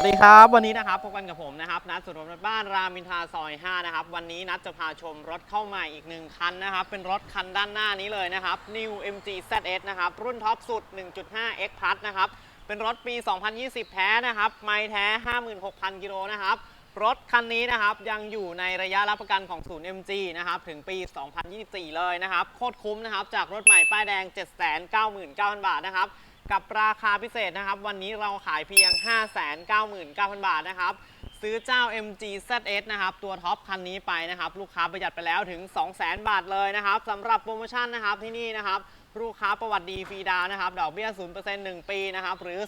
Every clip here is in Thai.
วัสดีครับ วันนี้นะครับพบกันกับผมนะครับนัดสุดรถบ้านรามินทราซอย5นะครับวันนี้นัดจะพาชมรถเข้าใหม่อีกหนึ่งคันนะครับเป็นรถคันด้านหน้านี้เลยนะครับ New MG ZS นะครับรุ่นท็อปสุด 1.5 X Plus นะครับเป็นรถปี 2020 แท้นะครับไม่แท้ 56,000 กิโลนะครับรถคันนี้นะครับยังอยู่ในระยะรับประกันของศูนย์ MG นะครับถึงปี 2024 เลยนะครับโคตรคุ้มนะครับจากรถใหม่ป้ายแดง 799,000 บาทนะครับ กับราคาพิเศษนะครับ วันนี้เราขายเพียง 599,000 บาทนะครับ ซื้อเจ้า MG ZS นะครับ ตัวท็อปคันนี้ไปนะครับ ลูกค้าประหยัดไปแล้วถึง 200,000 บาทเลยนะครับสำหรับโปรโมชั่นนะครับที่นี่นะครับลูกค้าประวัติดีฟรีดาวนะครับ ดอกเบี้ย 0% 1 ปีนะครับ หรือ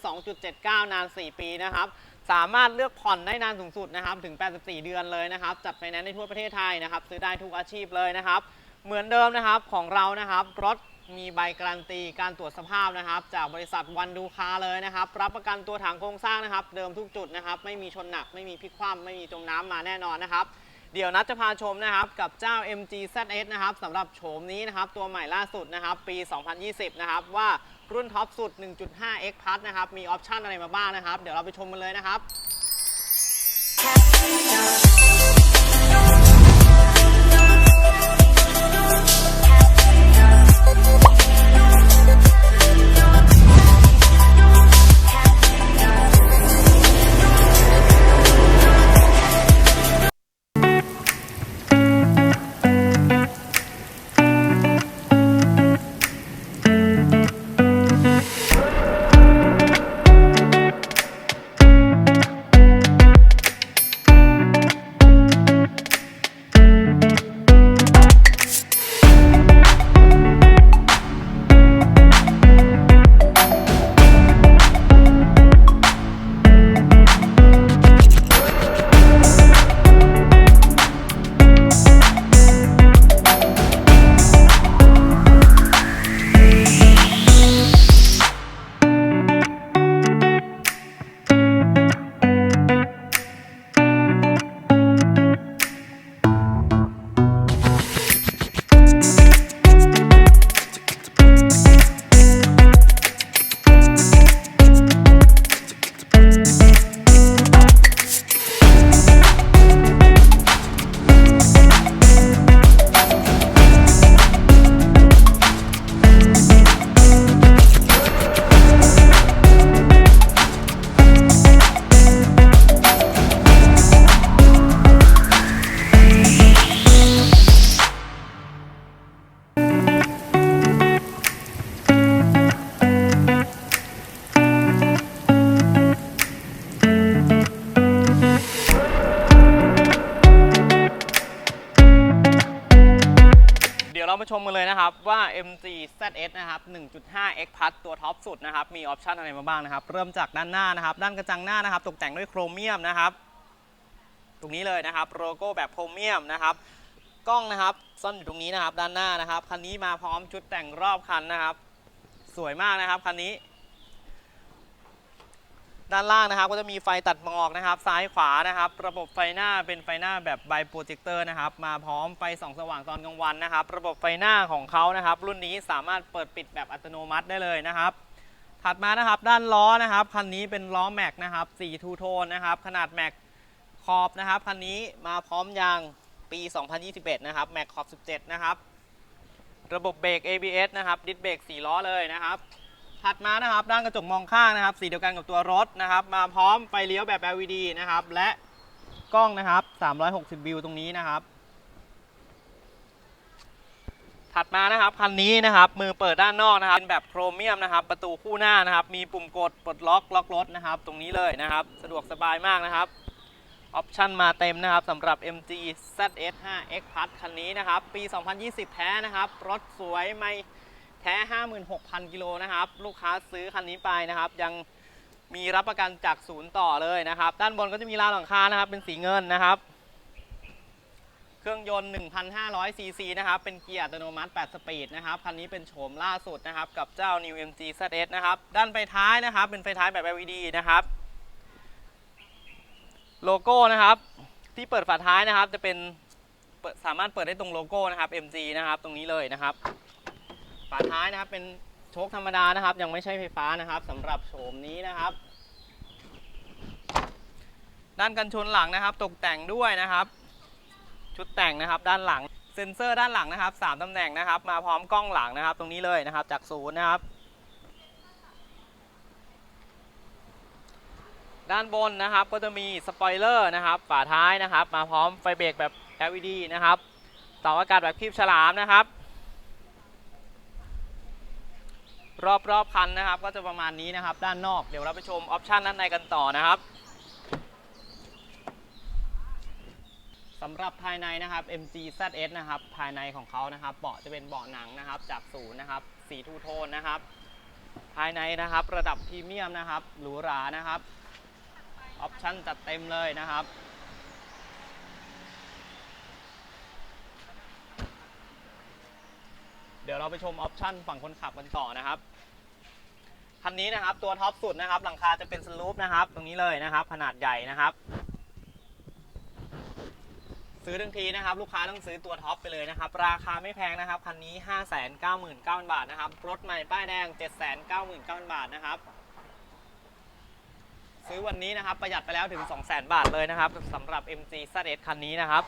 2.79 นาน 4 ปีนะครับ สามารถเลือกผ่อนได้นานสูงสุดนะครับ ถึง 84 เดือนเลยนะครับ จัดไฟแนนซ์ในทั่วประเทศไทยนะครับ ซื้อได้ทุกอาชีพเลยนะครับ เหมือนเดิมนะครับของเรานะครับ รถ มีใบการันตีการตรวจสภาพนะครับ จากบริษัทวันดูคาเลยนะครับ รับประกันตัวถังโครงสร้างนะครับ เดิมทุกจุดนะครับ ไม่มีชนหนัก ไม่มีพลิกคว่ำไม่มีจมน้ำมาแน่นอนนะครับ เดี๋ยวนัดจะพาชมนะครับ กับเจ้า MG ZS นะครับสำหรับโฉมนี้นะครับ ตัวใหม่ล่าสุดนะครับ ปี 2020 นะครับ ว่ารุ่นท็อปสุด 1.5 X Plus นะครับ มีออปชันอะไรมาบ้างนะครับ เดี๋ยวเราไปชมกันเลยนะครับ นะครับว่า MG ZS นะครับ 1.5 X Plus ตัวท็อปสุดนะครับ มีออปชันอะไรมาบ้างนะครับ เริ่มจากด้านหน้านะครับ ด้านกระจังหน้านะครับ ตกแต่งด้วยโครเมียมนะครับ ตรงนี้เลยนะครับ โลโก้แบบโครเมียมนะครับ กล้องนะครับ ซ่อนอยู่ตรงนี้นะครับ ด้านหน้านะครับ คันนี้มาพร้อมชุดแต่งรอบคันนะครับ สวยมากนะครับ คันนี้ ด้านล่างนะครับก็จะมีไฟตัดหมอกนะครับ ซ้ายขวานะครับ ระบบไฟหน้าเป็นไฟหน้าแบบไบโปรเจคเตอร์นะครับมาพร้อมไฟส่องสว่างตอนกลางวันนะครับ ระบบไฟหน้าของเขานะครับ รุ่นนี้สามารถเปิดปิดแบบอัตโนมัติได้เลยนะครับ ถัดมานะครับด้านล้อนะครับคันนี้เป็นล้อแม็กนะครับ4ทูโทนนะครับขนาดแม็กขอบนะครับคันนี้มาพร้อมยางปี 2021 นะครับแม็กขอบ 17 นะครับ ระบบเบรก ABS นะครับดิสเบรก4ล้อเลยนะครับ ถัดมานะครับด้านกระจกมองข้างนะครับ สีเดียวกันกับตัวรถนะครับ มาพร้อมไฟเลี้ยวแบบ LED นะครับ และกล้องนะครับ 360 วิวตรงนี้นะครับ ถัดมานะครับคันนี้นะครับ มือเปิดด้านนอกนะครับ เป็นแบบโครเมียมนะครับ ประตูคู่หน้านะครับ มีปุ่มกดปลดล็อกล็อกรถนะครับ ตรงนี้เลยนะครับ สะดวกสบายมากนะครับออปชั่นมาเต็มนะครับสำหรับ MG ZS 5 X Plus คันนี้นะครับ ปี 2020 แท้นะครับ รถสวยไม่ แท้ 56,000 กิโลนะครับ ลูกค้าซื้อคันนี้ไปนะครับ ยังมีรับประกันจากศูนย์ต่อเลยนะครับ ด้านบนก็จะมีราวหลังคานะครับ เป็นสีเงินนะครับ เครื่องยนต์1,500ซีซีนะครับ เป็นเกียร์อัตโนมัติ 8 สปีดนะครับ คันนี้เป็นโฉมล่าสุดนะครับ กับเจ้า New MG ZS นะครับ ด้านไฟท้ายนะครับ เป็นไฟท้ายแบบ LED นะครับ โลโก้นะครับ ที่เปิดฝาท้ายนะครับ จะเป็นสามารถเปิดได้ตรงโลโก้นะครับ MG นะครับ ตรงนี้เลยนะครับ ฝาท้ายนะครับเป็นโชคธรรมดานะครับ ยังไม่ใช่ไฟฟ้านะครับสำหรับโฉมนี้นะครับ ด้านกันชนหลังนะครับ ตกแต่งด้วยนะครับ ชุดแต่งนะครับด้านหลังเซ็นเซอร์ด้านหลังนะครับสามตำแหน่งนะครับ มาพร้อมกล้องหลังนะครับ ตรงนี้เลยนะครับ จากศูนย์นะครับ ด้านบนนะครับก็จะมีสปอยเลอร์นะครับฝาท้ายนะครับ มาพร้อมไฟเบรกแบบ LED นะครับเสาอากาศแบบคลิปฉลามนะครับ รอบรอบคันนะครับ ก็จะประมาณนี้นะครับ ด้านนอกเดี๋ยวเราไปชมออปชันด้านในกันต่อนะครับสำหรับภายในนะครับ MG ZS นะครับ ภายในของเขานะครับ เบาะจะเป็นเบาะหนังนะครับ จากศูนย์นะครับ สีทูโทนนะครับ ภายในนะครับ ระดับพรีเมียมนะครับ หรูหรานะครับ ออปชั่นจัดเต็มเลยนะครับ เดี๋ยวเราไปชมออปชั่นฝั่งคนขับกันต่อนะครับคันนี้นะครับตัวท็อปสุดนะครับหลังคาจะเป็นสลูปนะครับ ตรงนี้เลยนะครับ ขนาดใหญ่นะครับ ซื้อทั้งทีนะครับ ลูกค้าต้องซื้อตัวท็อปไปเลยนะครับ ราคาไม่แพงนะครับคันนี้ 599,000 บาทนะครับรถใหม่ป้ายแดง 799,000 บาทนะครับ ซื้อวันนี้นะครับประหยัดไปแล้วถึง 200,000 บาทเลยนะครับสำหรับ MG ZS คันนี้นะครับ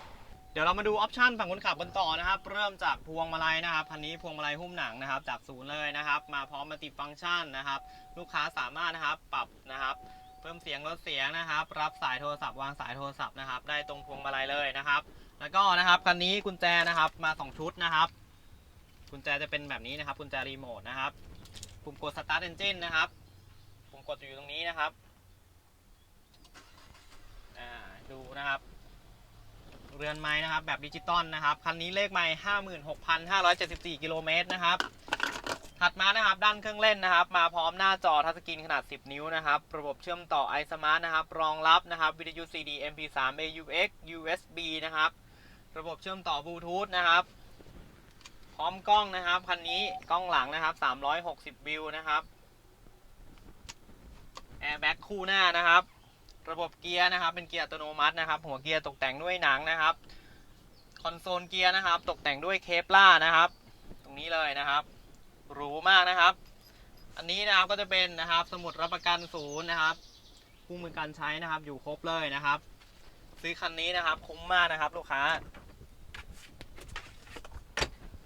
เดี๋ยวเรามาดูออปชันฝั่งคนขับกันต่อนะครับ เริ่มจากพวงมาลัยนะครับคันนี้พวงมาลัยหุ้มหนังนะครับ จากศูนย์เลยนะครับ มาพร้อมมัลติฟังก์ชันนะครับ ลูกค้าสามารถนะครับปรับนะครับ เพิ่มเสียงลดเสียงนะครับ รับสายโทรศัพท์วางสายโทรศัพท์นะครับ ได้ตรงพวงมาลัยเลยนะครับ แล้วก็นะครับคันนี้กุญแจนะครับมา 2 ชุดนะครับ กุญแจจะเป็นแบบนี้นะครับ กุญแจรีโมทนะครับปุ่มกด start engine นะครับปุ่มกดอยู่ตรงนี้นะครับอ่าดูนะครับ เรือนไม้นะครับ แบบดิจิตอลนะครับ คันนี้เลขไม้56,574กิโลเมตรนะครับ ถัดมานะครับ ด้านเครื่องเล่นนะครับ มาพร้อมหน้าจอทัชสกรีนขนาด 10 นิ้วนะครับ ระบบเชื่อมต่อ iSmart นะครับ รองรับนะครับวิทยุ CD MP3 AUX USB นะครับ ระบบเชื่อมต่อบลูทูธนะครับ พร้อมกล้องนะครับ คันนี้กล้องหลังนะครับ360วิวนะครับแอร์แบ็กคู่หน้านะครับ ระบบเกียร์นะครับ เป็นเกียร์อัตโนมัตินะครับ หัวเกียร์ตกแต่งด้วยหนังนะครับคอนโซลเกียร์นะครับ ตกแต่งด้วยเคปล่านะครับ ตรงนี้เลยนะครับหรูมากนะครับ อันนี้นะครับก็จะเป็นนะครับ สมุดรับประกันศูนย์นะครับคู่มือการใช้นะครับ อยู่ครบเลยนะครับ ซื้อคันนี้นะครับ คุ้มมากนะครับ ลูกค้า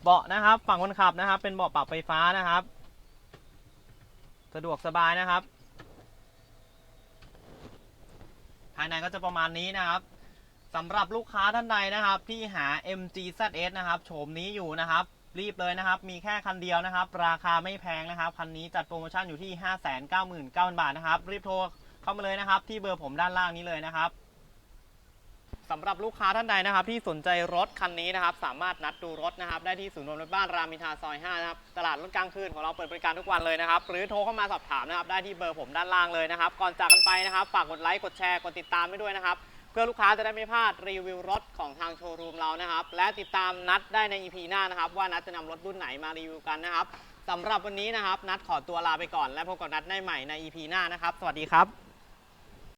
เบาะนะครับ ฝั่งคนขับนะครับ เป็นเบาะปรับไฟฟ้านะครับ สะดวกสบายนะครับ ภายในก็จะประมาณนี้นะครับสำหรับลูกค้าท่านใดนะครับ ที่หา MG ZS นะครับโฉมนี้อยู่นะครับ รีบเลยนะครับ มีแค่คันเดียวนะครับ ราคาไม่แพงนะครับ คันนี้จัดโปรโมชั่นอยู่ที่ 599,000 บาทนะครับ รีบโทรเข้ามาเลยนะครับ ที่เบอร์ผมด้านล่างนี้เลยนะครับ สำหรับลูกค้าท่านใดนะครับ ที่สนใจรถคันนี้นะครับ สามารถนัดดูรถนะครับ ได้ที่ศูนย์รวมรถบ้านรามินทาซอย 5 นะครับ ตลาดรถกลางคืนของเราเปิดบริการทุกวันเลยนะครับ หรือโทรเข้ามาสอบถามนะครับ ได้ที่เบอร์ผมด้านล่างเลยนะครับ ก่อนจากกันไปนะครับ ฝากกดไลค์ กดแชร์ กดติดตามไปด้วยนะครับ เพื่อลูกค้าจะได้ไม่พลาดรีวิวรถของทางโชว์รูมเรานะครับ และติดตามนัดได้ใน EP หน้านะครับ ว่านัดจะนำรถรุ่นไหนมารีวิวกันนะครับสำหรับวันนี้นะครับ นัดขอตัวลาไปก่อน และพบกับนัดได้ใหม่ใน EP หน้านะครับ สวัสดีครับ